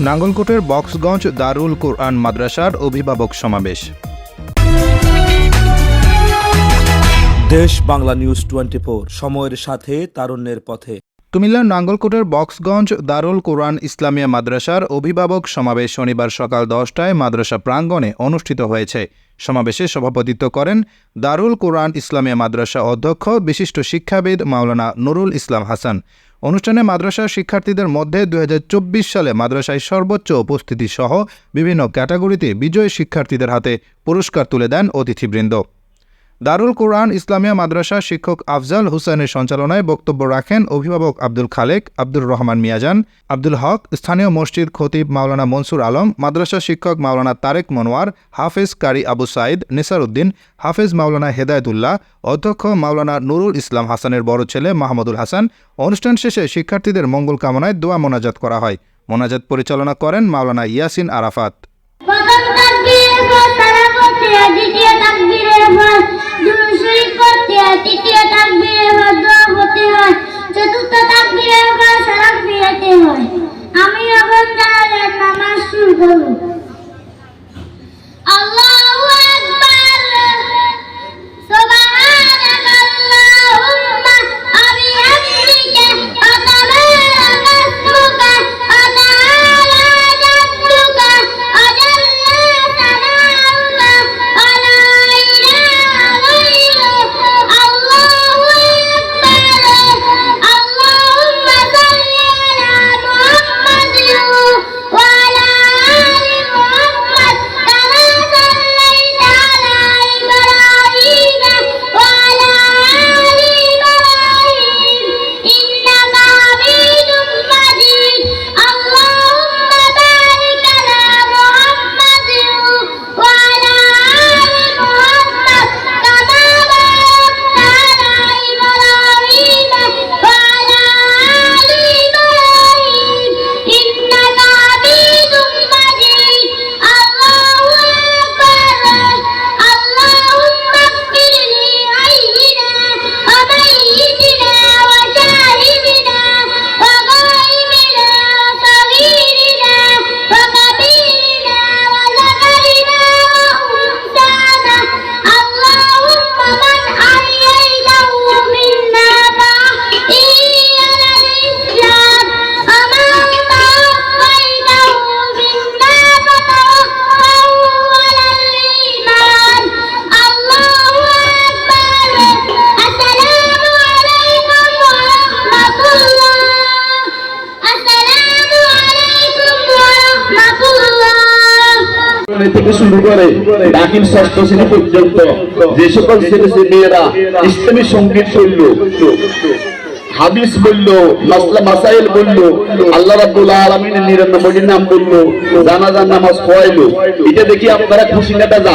নাঙ্গলকোটের বক্সগঞ্জ দারুল কোরআন মাদ্রাসার অভিভাবক সমাবেশ। দেশ বাংলা নিউজ টোয়েন্টি সময়ের সাথে তারুণ্যের পথে। কুমিল্লার নাঙ্গলকোটের বক্সগঞ্জ দারুল কোরআন ইসলামিয়া মাদ্রাসার অভিভাবক সমাবেশ শনিবার সকাল দশটায় মাদ্রাসা প্রাঙ্গণে অনুষ্ঠিত হয়েছে। সমাবেশে সভাপতিত্ব করেন দারুল কোরআন ইসলামিয়া মাদ্রাসা অধ্যক্ষ বিশিষ্ট শিক্ষাবিদ মাওলানা নুরুল ইসলাম হাসান। অনুষ্ঠানে মাদ্রাসা শিক্ষার্থীদের মধ্যে দু হাজার চব্বিশ সালে মাদ্রাসায় সর্বোচ্চ উপস্থিতি সহ বিভিন্ন ক্যাটাগরিতে বিজয়ী শিক্ষার্থীদের হাতে পুরস্কার তুলে দেন অতিথিবৃন্দ। দারুল কোরআন ইসলামিয়া মাদ্রাসা শিক্ষক আফজাল হুসেনের সঞ্চালনায় বক্তব্য রাখেন অভিভাবক আব্দুল খালেক, আব্দুর রহমান মিয়াজান, আব্দুল হক, স্থানীয় মসজিদ খতিব মাওলানা মনসুর আলম, মাদ্রাসা শিক্ষক মাওলানা তারেক মনোয়ার, হাফেজ কারি আবু সাইদ নিসার উদ্দিন হাফেজ মাওলানা হেদায়তুল্লাহ, অধ্যক্ষ মাওলানা নুরুল ইসলাম হাসানের বড় ছেলে মাহমুদুল হাসান। অনুষ্ঠান শেষে শিক্ষার্থীদের মঙ্গল কামনায় দোয়া মোনাজাত করা হয়। মোনাজাত পরিচালনা করেন মাওলানা ইয়াসিন আরাফাত। দ্বিতীয় তাকবীরের পর থেকে শুরু করে দাখিল ষষ্ঠ শ্রেণি পর্যন্ত যে সকল ছেলে মেয়েরা ইসলামী সংগীত শৈল হাদিস বলল, মাসলা মাসাইল বলল, আল্লাহ রাব্বুল আলামিনের নিরানব্বইটির নাম বলল, জানাজার নামাজ পড়াইলো। এটা দেখি আপনারা খুশি না বাজা?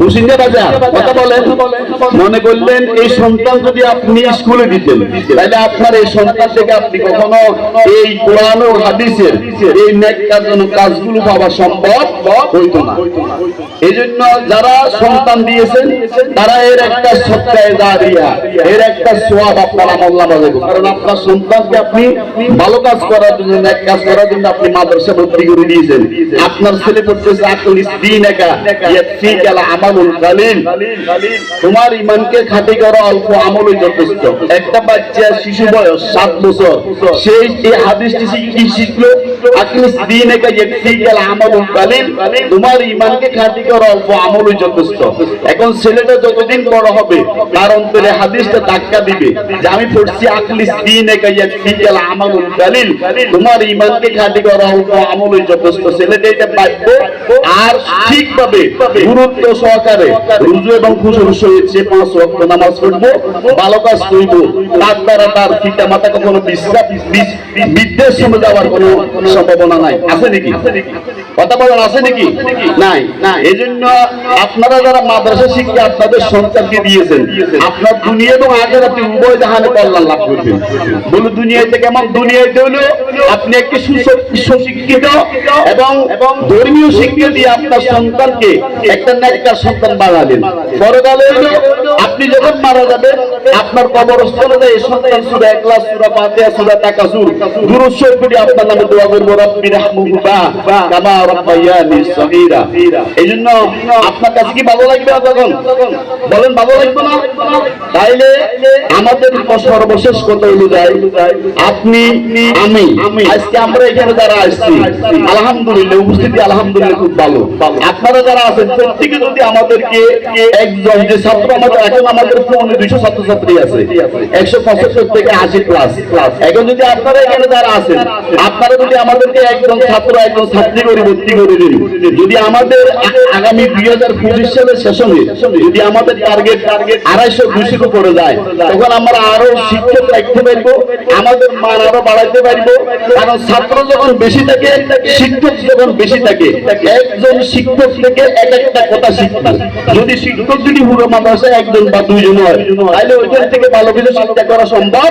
খুশি না বাজা? কথা বলেন। মনে করলেন এই সন্তান যদি আপনি স্কুলে দিতেন, তাহলে আপনার এই সন্তান থেকে আপনি কখনো এই কোরআন ও হাদিসের এই নেক কাজগুলো পাওয়া সম্ভব হইতো না। এই জন্য যারা সন্তান দিয়েছেন, তারা এর একটা সত্যায় দাঁড়িয়া এর একটা সোয়াব আপনার আমল নামা কারণ আপনার সন্তানকে আপনি ভালো কাজ করার জন্য নেক কাজ করার জন্য আপনি মাদ্রাসা ভর্তি করে দিয়েছেন। আপনার ছেলে পড়তেছে আকল দিন একা কালা আমালুল কালিল তোমার ইমানকে খাঁটি করা, অল্প আমলই যথেষ্ট। একটা বাচ্চা, শিশু বয়স সাত বছর সেই এই হাদিসটি কি শিখলো? তোমার ইমানকে খাঁটি অল্প আমলই যথেষ্ট। ছেলেটা এটা পাইব আর ঠিকভাবে গুরুত্ব সহকারে রুজু এবং নামাজ পড়ব, ভালো কাজ করব। তার দ্বারা তার পিতা মাতা কখনো বিশ্বাস বিদ্বেষ যাওয়ার কোনো সম্ভাবনা নাই। আছে নাকি? কথা আছে নাকি? নাই এই জন্য আপনারা যারা মাদ্রাসা শিক্ষা আপনাদের সন্তানকে দিয়েছেন আপনার দুনিয়া এবং আখেরাতে উভয় জাহানে কল্যাণ লাভ করবেন। বলে দুনিয়াতে কেমন দুনিয়াতে হলো আপনি একটি সুশিক্ষিত এবং ধর্মীয় শিক্ষা দিয়ে আপনার সন্তানকে একটা নেককার সন্তান পরকালে হলো আপনি যখন মারা যাবেন আপনার কবরস্থলে এই সন্তান সুরা সুরা সুরা শরীফ পড়ে আপনার নামে দোয়া সর্বশেষ আপনি, আমি, আজকে আমরা এখানে যারা আসছি, আলহামদুলিল্লাহ, উপস্থিতি আলহামদুলিল্লাহ খুব ভালো। আপনারা যারা আছেন, প্রত্যেকে যদি আমাদেরকে একজন, যে ছাত্র আমাদের, এখন আমাদের ফোনে দুইশো ছাত্রছাত্রী আছে, একশো পঁচাত্তর থেকে আশি প্লাস এখন যদি আপনারা এখানে যারা আছেন, আপনারা যদি আমাদেরকে একজন ছাত্র একজন ছাত্রী করে ভর্তি করে দিন। যদি আমাদের আগামী দুই হাজার পঁচিশ সালের শেষে যদি আমাদের টার্গেট টার্গেট আড়াইশো দুইশো করে যায় তখন আমরা আরও শিক্ষক রাখতে পারব আমাদের মান আরও বাড়াইতে পারব। কারণ ছাত্র যখন বেশি থাকে শিক্ষক যখন বেশি থাকে একজন শিক্ষক থেকে এক একটা কথা শিখবে। যদি শিক্ষক যদি পুরো মাদ্রাসায় একজন বা দুইজন হয় তাহলে ওইখান থেকে ভালো কিছু শিক্ষা করা সম্ভব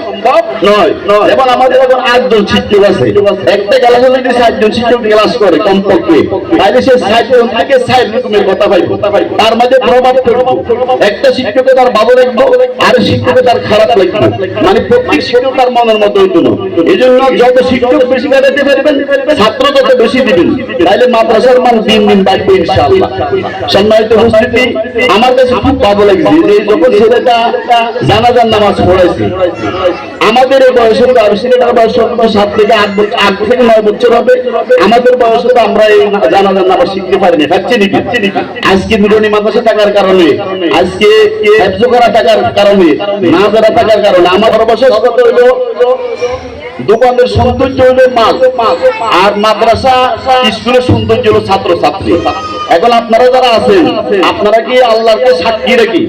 নয়। যেমন আমাদের এখন আটজন শিক্ষক আছে। একটা তাহলে মানে ছাত্র তত বেশি দিবেন। তাইলে মাদ্রাসার মান দিন দিন বাড়বে সম্মানিত উপস্থিতি, আমার কাছে খুব লাগছে যখন ছেলেটা নামাজ পড়াইছে, আমাদের এই বয়সে তো আর ছেলেটার বয়স সাত থেকে আট আট থেকে নয় বছর হবে। আমাদের বয়সে তো আমরা এই জানাজার নামাজ শিখতে পারিনি পাচ্ছি নাকি? আজকে নুরনি মাদ্রাসা থাকার কারণে, আজকে হেফজ করা থাকার কারণে, না যারা থাকার কারণে আমার অবশেষ কত হইল দোকানের সৌন্দর্য হলো মাল, আর মাদ্রাসা স্কুলের সৌন্দর্য হলো ছাত্র ছাত্রী এখন আপনারা যারা আছেন, আপনারা কি আল্লাহকে সাক্ষী রাখি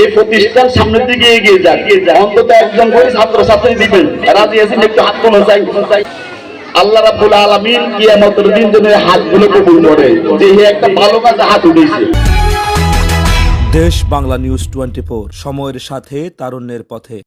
এই প্রতিষ্ঠান সামনের দিকে এগিয়ে যাক। অন্তত একজন করে ছাত্র ছাত্রী দিবেন। রাজি আছেন একটু হাত তোলা চাই। আল্লাহ রাবুল আলমিন কিয়ামতের দিন যেন এই হাতগুলো কবুল করে। যে একটা ভালো কাজে হাত উঠেছে। দেশ বাংলা নিউজ টোয়েন্টি সময়ের সাথে তারুণ্যের পথে।